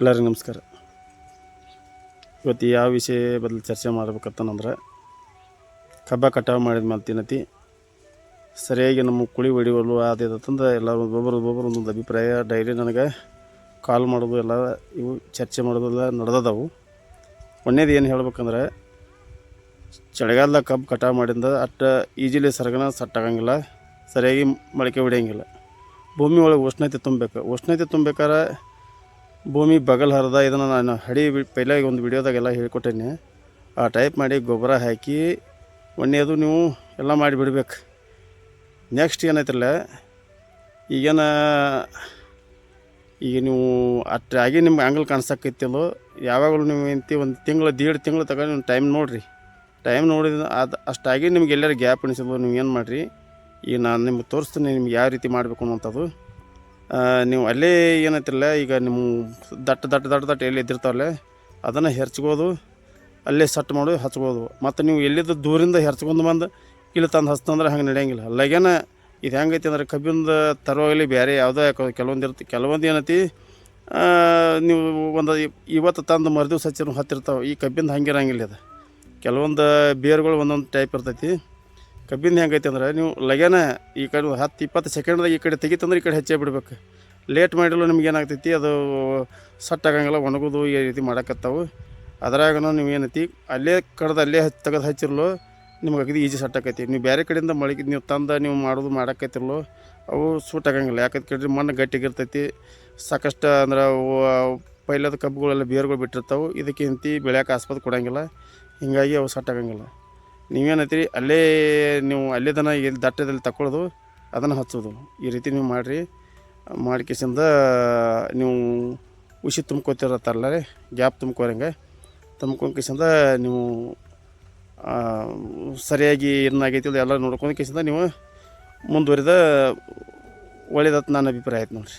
ಎಲ್ಲರಿಗೂ ನಮಸ್ಕಾರ. ಇವತ್ತು ಯಾವ ವಿಷಯ ಬದಲು ಚರ್ಚೆ ಮಾಡ್ಬೇಕಂತಂದ್ರೆ, ಕಬ್ಬ ಕಟಾವು ಮಾಡಿದ ಮೇಲೆ ತಿನ್ನತಿ, ಸರಿಯಾಗಿ ನಮ್ಮ ಕುಳಿ ಹೊಡಿವಲು ಅದೇದಂದ್ರೆ ಎಲ್ಲರೂ ಒಬ್ಬೊಬ್ಬರು ಒಬ್ಬೊಬ್ಬರು ಒಂದೊಂದು ಅಭಿಪ್ರಾಯ ಡೈಲಿ ನನಗೆ ಕಾಲ್ ಮಾಡೋದು ಎಲ್ಲ ಇವು ಚರ್ಚೆ ಮಾಡೋದೆಲ್ಲ ನಡೆದದವು. ಒಂದೇದು ಏನು ಹೇಳ್ಬೇಕಂದ್ರೆ ಚಳಿಗಾಲದಾಗ ಕಬ್ಬು ಕಟಾವು ಮಾಡಿಂದ ಅಟ್ಟ ಈಜಿಲಿ ಸರಗನ ಸಟ್ಟಾಗಂಗಿಲ್ಲ, ಸರಿಯಾಗಿ ಮೊಳಕೆ ಹೊಡಿಯಂಗಿಲ್ಲ ಭೂಮಿ ಒಳಗೆ ಉಷ್ಣತೆ ತುಂಬಬೇಕು. ಉಷ್ಣತೆ ತುಂಬಬೇಕಾದ್ರೆ ಭೂಮಿ ಬಗಲ್ ಹರಿದ, ಇದನ್ನು ನಾನು ಹಡಿ ಪೈಲ ಒಂದು ವಿಡಿಯೋದಾಗೆಲ್ಲ ಹೇಳ್ಕೊಟ್ಟೇನೆ. ಆ ಟೈಪ್ ಮಾಡಿ ಗೊಬ್ಬರ ಹಾಕಿ ಒಣ್ಣೆಯದು ನೀವು ಎಲ್ಲ ಮಾಡಿ ಬಿಡ್ಬೇಕು ನೆಕ್ಸ್ಟ್ ಏನೈತ್ರಲ್ಲ, ಈಗೇನು, ಈಗ ನೀವು ಅಷ್ಟಾಗಿ ನಿಮ್ಗೆ ಆಂಗಲ್ ಕಾಣಿಸಕ್ಕೈತಿಲ್ಲೋ ಯಾವಾಗಲೂ ನೀವು ಎಂತಿ ಒಂದು ತಿಂಗಳು, ದೇಡ್ ತಿಂಗಳು ತಗೊಂಡು ನೀವು ಟೈಮ್ ನೋಡಿರಿ. ಟೈಮ್ ನೋಡಿದ ಅದು, ಅಷ್ಟಾಗಿ ನಿಮ್ಗೆ ಎಲ್ಲರೂ ಗ್ಯಾಪ್ ಅನಿಸಿದ್ರು ನೀವು ಏನು ಮಾಡಿರಿ? ಈಗ ನಾನು ನಿಮ್ಗೆ ತೋರಿಸ್ತೀನಿ, ನಿಮ್ಗೆ ಯಾವ ರೀತಿ ಮಾಡಬೇಕು ಅನ್ನೋಂಥದ್ದು. ನೀವು ಅಲ್ಲೇ ಏನೈತಿಲ್ಲ ಈಗ ನಿಮ್ಮ ದಟ್ಟ ದಟ್ಟ ದಟ್ಟ ದಟ್ಟ ಎಲ್ಲಿ ಎದ್ದಿರ್ತಾವಲ್ಲ, ಅದನ್ನು ಹೆರ್ಚ್ಬೋದು, ಅಲ್ಲೇ ಸಟ್ ಮಾಡಿ ಹಚ್ಬೋದು. ಮತ್ತು ನೀವು ಎಲ್ಲಿದ್ದು ದೂರಿಂದ ಹೆರ್ಚ್ಕೊಂಡು ಬಂದು ಇಲ್ಲಿ ತಂದು ಹಚ್ತಂದ್ರೆ ಹಂಗೆ ನಡೆಯಂಗಿಲ್ಲ. ಅಲ್ಲಾಗೇನ ಇದು ಹೆಂಗೈತಿ ಅಂದ್ರೆ ಕಬ್ಬಿಂದ ತರುವಾಗಲಿ ಬೇರೆ ಯಾವುದೋ ಯಾಕೋ ಕೆಲವೊಂದು ಇರ್ತಿ, ಕೆಲವೊಂದು ಏನೈತಿ ನೀವು ಒಂದು ಇವತ್ತು ತಂದು ಮರುದಿವ್ಸ ಹಚ್ಚಿರೋ ಹತ್ತಿರ್ತಾವೆ, ಈ ಕಬ್ಬಿಂದ ಹಂಗಿರಂಗಿಲ್ಲ ಇದು ಕೆಲವೊಂದು ಬೇರುಗಳು ಒಂದೊಂದು ಟೈಪ್ ಇರ್ತೈತಿ. ಕಬ್ಬಿಂದ ಹೆಂಗೈತೆ ಅಂದ್ರೆ ನೀವು ಲಗೇನ ಈ ಕಡೆ ಹತ್ತು ಇಪ್ಪತ್ತು ಸೆಕೆಂಡ್ದಾಗ ಈ ಕಡೆ ತೆಗಿತಂದ್ರೆ ಈ ಕಡೆ ಹೆಚ್ಚೇ ಬಿಡ್ಬೇಕು. ಲೇಟ್ ಮಾಡಿಲ್ಲ ನಿಮ್ಗೆ ಏನಾಗ್ತೈತಿ, ಅದು ಸಟ್ ಆಗಂಗಿಲ್ಲ, ಒಣಗೋದು ಈ ರೀತಿ ಮಾಡಕತ್ತಾವು. ಅದ್ರಾಗನು ನೀವು ಏನೈತಿ, ಅಲ್ಲೇ ಕಡ್ದು ಅಲ್ಲೇ ಹಚ್ಚಿ ತೆಗೆದು ಹಚ್ಚಿರಲು ನಿಮ್ಗೆ ಅಗದಿ ಈಜಿ ಸಟ್ ನೀವು ಬೇರೆ ಕಡೆಯಿಂದ ಮಳಿಗೆ ನೀವು ತಂದು ನೀವು ಮಾಡೋದು ಮಾಡಕತ್ತಿರ್ಲು ಅವು ಸೂಟ್ ಆಗಂಗಿಲ್ಲ. ಯಾಕಂತ ಕೇಳಿದ್ರೆ ಮಣ್ಣು ಗಟ್ಟಿಗಿರ್ತೈತಿ ಸಾಕಷ್ಟು ಅಂದ್ರೆ ಪೈಲದ ಕಬ್ಬುಗಳೆಲ್ಲ ಬೇರುಗಳು ಬಿಟ್ಟಿರ್ತಾವೆ. ಇದಕ್ಕೆ ಇಂತಿ ಬೆಳೆಯೋಕೆ ಆಸ್ಪತ್ರೆ ಕೊಡಂಗಿಲ್ಲ. ಹೀಗಾಗಿ ಅವು ಸಟ್ ಆಗಂಗಿಲ್ಲ. ನೀವೇನೈತಿ ಅಲ್ಲೇ ನೀವು ಅಲ್ಲೇ ದನ ಎಲ್ಲಿ ದಟ್ಟದಲ್ಲಿ ತಗೊಳ್ಳೋದು ಅದನ್ನು ಹಚ್ಚೋದು. ಈ ರೀತಿ ನೀವು ಮಾಡಿರಿ. ಮಾಡ್ಕೇಸಿಂದ ನೀವು ಉಸಿ ತುಂಬ್ಕೋತಿರತ್ತಾರಲ್ಲ ರೀ, ಗ್ಯಾಪ್ ತುಂಬ್ಕೋರಂಗೆ ತುಂಬ್ಕೊಂಡ್ಕೇಸಿಂದ ನೀವು ಸರಿಯಾಗಿ ಏನಾಗೈತಿ ಎಲ್ಲ ನೋಡ್ಕೊಂಡು ಕೇಸಿಂದ ನೀವು ಮುಂದುವರಿದ ಒಳ್ಳೇದತ್ ನನ್ನ ಅಭಿಪ್ರಾಯ ಆಯ್ತು ನೋಡಿರಿ.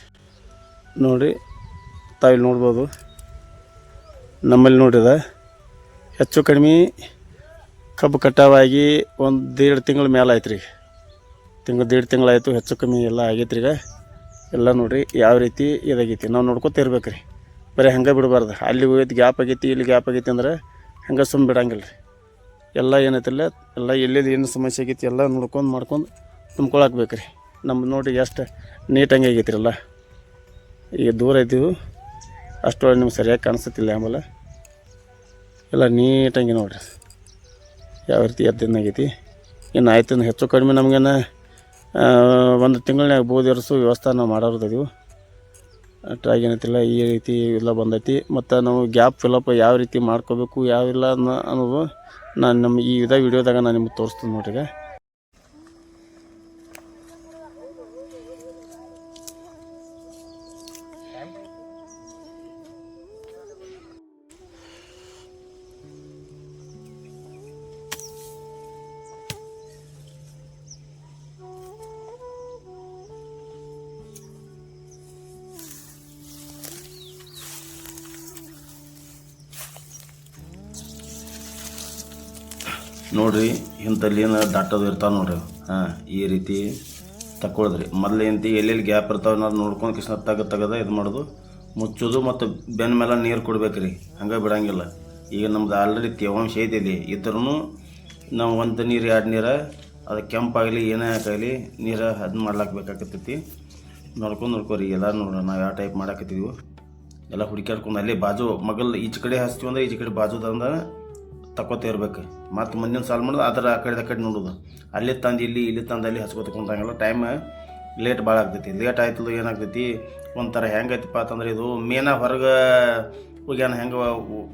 ನೋಡಿರಿ ತಾವಿಲ್ಲಿ ನೋಡ್ಬೋದು. ನಮ್ಮಲ್ಲಿ ನೋಡ್ರಿದ ಹೆಚ್ಚು ಕಡಿಮೆ ಕಬ್ಬು ಕಟಾವಾಗಿ ಒಂದು ದೇಡ್ ತಿಂಗಳ ಮೇಲೆ ಆಯ್ತು ರೀ ತಿಂಗಳು ದೇಡ್ ತಿಂಗಳಾಯಿತು ಹೆಚ್ಚು ಕಮ್ಮಿ ಎಲ್ಲ ಆಗೈತೆ ರೀ ಈಗ ಎಲ್ಲ ನೋಡಿರಿ ಯಾವ ರೀತಿ ಇದಾಗೈತಿ. ನಾವು ನೋಡ್ಕೊತ ಇರ್ಬೇಕು ರೀ ಬರೀ ಹಂಗೆ ಬಿಡಬಾರ್ದು. ಅಲ್ಲಿ ಹೋಗೈತಿ ಗ್ಯಾಪ್ ಆಗೈತಿ, ಇಲ್ಲಿ ಗ್ಯಾಪ್ ಆಗೈತಿ ಅಂದ್ರೆ ಹಂಗೆ ಸುಮ್ಮ ಬಿಡಂಗಿಲ್ಲ ರೀ ಎಲ್ಲ ಏನೈತಿಲ್ಲ, ಎಲ್ಲ ಎಲ್ಲೆಲ್ಲಿ ಏನು ಸಮಸ್ಯೆ ಆಗೈತಿ ಎಲ್ಲ ನೋಡ್ಕೊಂಡು ಮಾಡ್ಕೊಂಡು ತುಂಬ್ಕೊಳಕ್ಬೇಕು ರೀ ನಮ್ಮ ನೋಡಿ ಎಷ್ಟು ನೀಟಂಗೆ ಆಗೈತಿ ಎಲ್ಲ. ಈಗ ದೂರ ಇದ್ದೀವಿ. ಅಷ್ಟೊಳಗೆ ನಿಮ್ಗೆ ಸರಿಯಾಗಿ ಕಾಣಿಸ್ತಿಲ್ಲ ಆಮೇಲೆ. ಎಲ್ಲ ನೀಟಂಗೆ ನೋಡಿರಿ. ಯಾವ ರೀತಿ ಎದ್ದಿಂದಾಗೈತಿ ಇನ್ನು ಆಯ್ತು ಹೆಚ್ಚು ಕಡಿಮೆ ನಮಗೇನ ಒಂದು ತಿಂಗಳನ್ಯಾಗ ಬೋದಿರಿಸು ವ್ಯವಸ್ಥೆ ನಾವು ಮಾಡೋರ್ದೀವಿ ಟ್ರಾಗ್ ಏನೈತಿಲ್ಲ, ಈ ರೀತಿ ಇಲ್ಲ ಬಂದೈತಿ. ಮತ್ತು ನಾವು ಗ್ಯಾಪ್ ಫಿಲಪ್ ಯಾವ ರೀತಿ ಮಾಡ್ಕೋಬೇಕು ಯಾವಿಲ್ಲ ಅನ್ನೋ ಅನ್ನೋದು ನಾನು ನಮ್ಮ ಈ ಇದ ವಿಡಿಯೋದಾಗ ನಾನು ನಿಮ್ಗೆ ತೋರಿಸ್ತೀನಿ ನೋಡ್ರಿ ನೋಡ್ರಿ, ಇಂಥಲ್ಲಿ ಏನು ದಟ್ಟದು ಇರ್ತಾವೆ ನೋಡ್ರಿ ಹಾಂ, ಈ ರೀತಿ ತಗೊಳ್ದ್ರಿ ಮೊದಲು ಏನಂತಿ, ಎಲ್ಲೆಲ್ಲಿ ಗ್ಯಾಪ್ ಇರ್ತಾವೆ ಅನ್ನೋದು ನೋಡ್ಕೊಂಡು ಕಿಸ್ನ ತಗ ತೆಗೆದ ಇದು ಮಾಡೋದು. ಮುಚ್ಚೋದು ಮತ್ತು ಬೆನ್ನ ಮೇಲೆ ನೀರು ಕೊಡ್ಬೇಕು ರೀ ಹಂಗೆ ಬಿಡಂಗಿಲ್ಲ. ಈಗ ನಮ್ದು ಆಲ್ರೆಡಿ ತೇವಾಂಶ ಐತಿಲ್ಲಿ ಇದ್ರೂ ನಾವು ಒಂದು ನೀರು, ಎರಡು ನೀರು, ಅದು ಕೆಂಪಾಗಲಿ, ಏನೇ ಹಾಕಾಗಲಿ ನೀರು ಅದನ್ನ ಮಾಡ್ಲಾಕ ಬೇಕಾಗತ್ತೈತಿ ನೋಡ್ಕೊಂಡು ನೋಡ್ಕೊರಿ ಎಲ್ಲ ನೋಡ್ರಿ, ನಾವು ಯಾವ ಟೈಪ್ ಮಾಡಾಕತ್ತಿದ್ವಿ. ಎಲ್ಲ ಹುಡುಕ್ಯಾಡ್ಕೊಂಡು ಅಲ್ಲೇ ಬಾಜು, ಮಗಲ್ ಈಚೆ ಕಡೆ ಹಚ್ತೀವಿ ಅಂದ್ರೆ ಈಚೆ ಕಡೆ ಬಾಜುದಂದ ತಕೋತ ಇರ್ಬೇಕು. ಮತ್ತು ಮುಂದಿನ ಸಾಲ ಮಾಡೋದು ಅದರ ಆ ಕಡೆ ಕಡೆ ನೋಡೋದು. ಅಲ್ಲಿ ತಂದು ಇಲ್ಲಿ ಇಲ್ಲಿ ತಂದು ಅಲ್ಲಿ ಹಚ್ಕೋತ ಕುಂತಂಗೆಲ್ಲ ಟೈಮ್ ಲೇಟ್ ಭಾಳ ಆಗ್ತೈತಿ. ಲೇಟ್ ಆಯ್ತದ ಏನಾಗ್ತೈತಿ? ಒಂಥರ ಹೆಂಗೈತಪ್ಪ ಅಂತಂದ್ರೆ ಇದು ಮೇನ ಹೊರಗೆ ಹೋಗ್ಯಾನ ಹೆಂಗೆ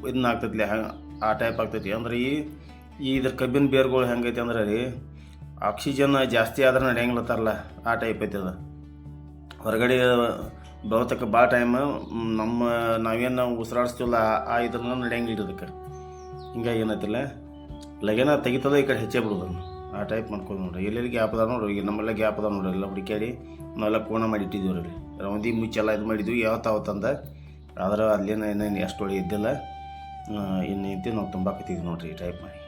ಇದನ್ನ ಆಗ್ತೈತಿ ಹೆಂಗೆ ಆ ಟೈಪ್ ಆಗ್ತೈತಿ. ಅಂದ್ರೆ ಈ ಇದ್ರ ಕಬ್ಬಿನ ಬೇರ್ಗಳು ಹೆಂಗೈತಿ ಅಂದ್ರೆ ರೀ ಆಕ್ಸಿಜನ್ ಜಾಸ್ತಿ ಆದ್ರೆ ನಡೆಯಂಗಿಲ್ಲತ್ತಾರಲ್ಲ ಆ ಟೈಪ್ ಐತಿ ಅದು. ಹೊರಗಡೆ ಬರೋತಕ್ಕ ಭಾಳ ಟೈಮ್ ನಮ್ಮ ನಾವೇನು ಉಸಿರಾಡಿಸ್ತೀವಲ್ಲ, ಆ ಇದ್ರನ್ನ ನಡೆಯಂಗಿಲ್ಲ ಇದಕ್ಕೆ ಹಿಂಗಾಗಿ ಏನಾಯ್ತಿಲ್ಲ? ಲಗೇನ ತೆಗಿತದ ಈ ಕಡೆ ಹೆಚ್ಚೇ ಬಿಡೋದು ಆ ಟೈಪ್ ಮಾಡ್ಕೊಂಡು ನೋಡ್ರಿ. ಎಲ್ಲೆಲ್ಲಿ ಗ್ಯಾಪ್ ಅದ ನೋಡ್ರಿ. ಈಗ ನಮ್ಮೆಲ್ಲ ಗ್ಯಾಪ್ ಅದ ನೋಡ್ರಿ. ಎಲ್ಲ ಹುಡುಕ್ಯಾಡಿ ನಾವೆಲ್ಲ ಕೋಣ ಮಾಡಿಟ್ಟಿದ್ದೀವಿ ರೀ ರೌಂದಿ ಮುಚ್ಚೆಲ್ಲ ಇದು ಮಾಡಿದ್ವಿ. ಯಾವತ್ತಾವತ್ತಂದ ಆದ್ರೆ ಅಲ್ಲೇನು ಏನೇನು ಅಷ್ಟು ಒಳ್ಳೆ ಇದ್ದಿಲ್ಲ ಇನ್ನು ನಾವು ತುಂಬಾಕತ್ತಿದ್ವಿ ನೋಡ್ರಿ ಈ ಟೈಪ್ ಮಾಡಿ.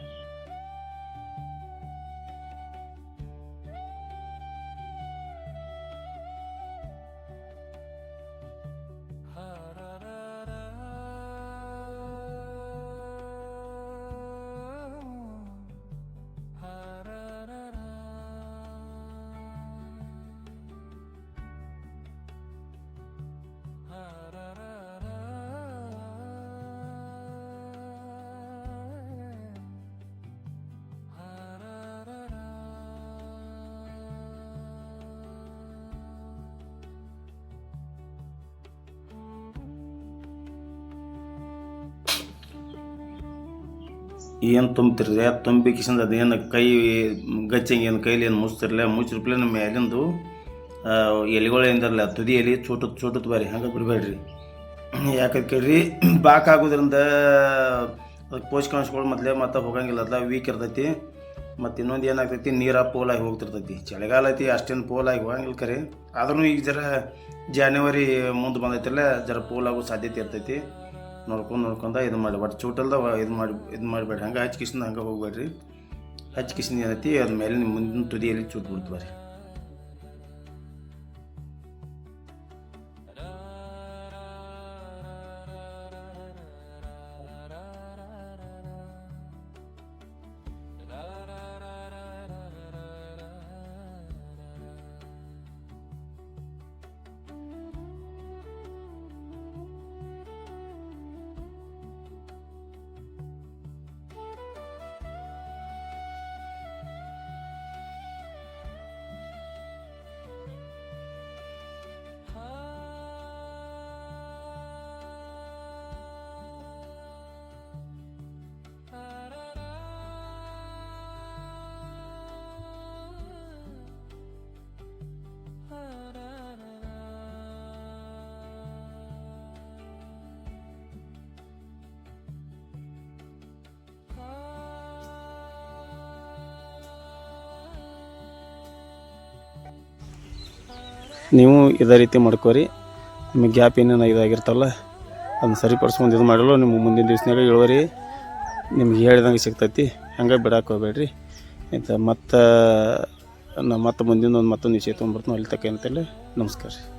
ಏನು ತುಂಬ್ತಿರ್ರಿ ಅದು ತುಂಬಿ ಅದೇನು ಕೈ ಗಚ್ಚಂಗೆ ಏನು ಕೈಲಿ ಏನು ಮುಚ್ಚಿರಲಿಲ್ಲ ಮುಚ್ಚಿರ್ಪ್ಲೆ ನಮ್ಮ ಮೇಲಿಂದು ಎಲೆಗಳು ಏನಿರಲ್ಲ ತುದಿ ಎಲೆ ಚೂಟದ ಚೂಟದ ಬಾರಿ ಹಂಗೆ ಬಿಡಬೇಡ್ರಿ. ಯಾಕಂತ ಕೇಳ್ರಿ, ಬಾಕ್ ಆಗೋದ್ರಿಂದ ಅದಕ್ಕೆ ಪೋಷಕಾಂಶಗಳು ಮೊದಲೇ ಮತ್ತೆ ಹೋಗಂಗಿಲ್ಲ. ಅದ್ಲ ವೀಕ್ ಇರ್ತೈತಿ. ಮತ್ತು ಇನ್ನೊಂದು ಏನಾಗ್ತೈತಿ, ನೀರ ಪೋಲಾಗಿ ಹೋಗ್ತಿರ್ತೈತಿ. ಚಳಿಗಾಲ ಐತಿ, ಅಷ್ಟೇನು ಪೋಲಾಗಿ ಹೋಗಂಗಿಲ್ಲ ಕರೆ. ಆದ್ರೂ ಈಗ ಜರ ಜಾನ್ವರಿ ಮುಂದೆ ಬಂದೈತಿಲ್ಲ, ಜರ ಪೋಲಾಗೋ ಸಾಧ್ಯತೆ ಇರ್ತೈತಿ. ನೋಡ್ಕೊಂಡು ನೋಡ್ಕೊಂಡ ಇದು ಮಾಡಿ, ಒಟ್ಟು ಚೂಟಲ್ದ ಇದು ಮಾಡಿ, ಇದು ಮಾಡಬೇಡ್ರಿ. ಹಂಗೆ ಹಚ್ಚಿ ಹಂಗೆ ಹೋಗ್ಬೇಡ್ರಿ. ಹಚ್ಚಿ ಏನೈತಿ ಅದ್ರ ಮೇಲೆ ನಿಮ್ಮ ಮುಂದಿನ ತುದಿಯಲ್ಲಿ ಚೂಟ್ ಬಿಡ್ತು ರೀ. ನೀವು ಇದೇ ರೀತಿ ಮಾಡ್ಕೋರಿ. ನಿಮಗೆ ಗ್ಯಾಪ್ ಏನೇನು ಇದಾಗಿರ್ತಲ್ಲ ಅದನ್ನ ಸರಿಪಡಿಸ್ಕೊಂಡು ಇದು ಮಾಡಲು ನಿಮ್ಗೆ ಮುಂದಿನ ದಿವ್ಸನಾಗ ಇಳುವರಿ ನಿಮ್ಗೆ ಹೇಳಿದಂಗೆ ಸಿಗ್ತೈತಿ. ಹಂಗೆ ಬಿಡಕ್ಕೆ ಹೋಗ್ಬೇಡ್ರಿ. ಆಯ್ತಾ? ಮತ್ತು, ನಾ ಮತ್ತೆ ಮುಂದಿನ ಒಂದು ಮತ್ತೊಂದು ವಿಷಯ ತೊಗೊಂಡ್ಬರ್ತೀನಿ. ಅಲ್ಲಿ ತಕ್ಕ ನಮಸ್ಕಾರ ರೀ.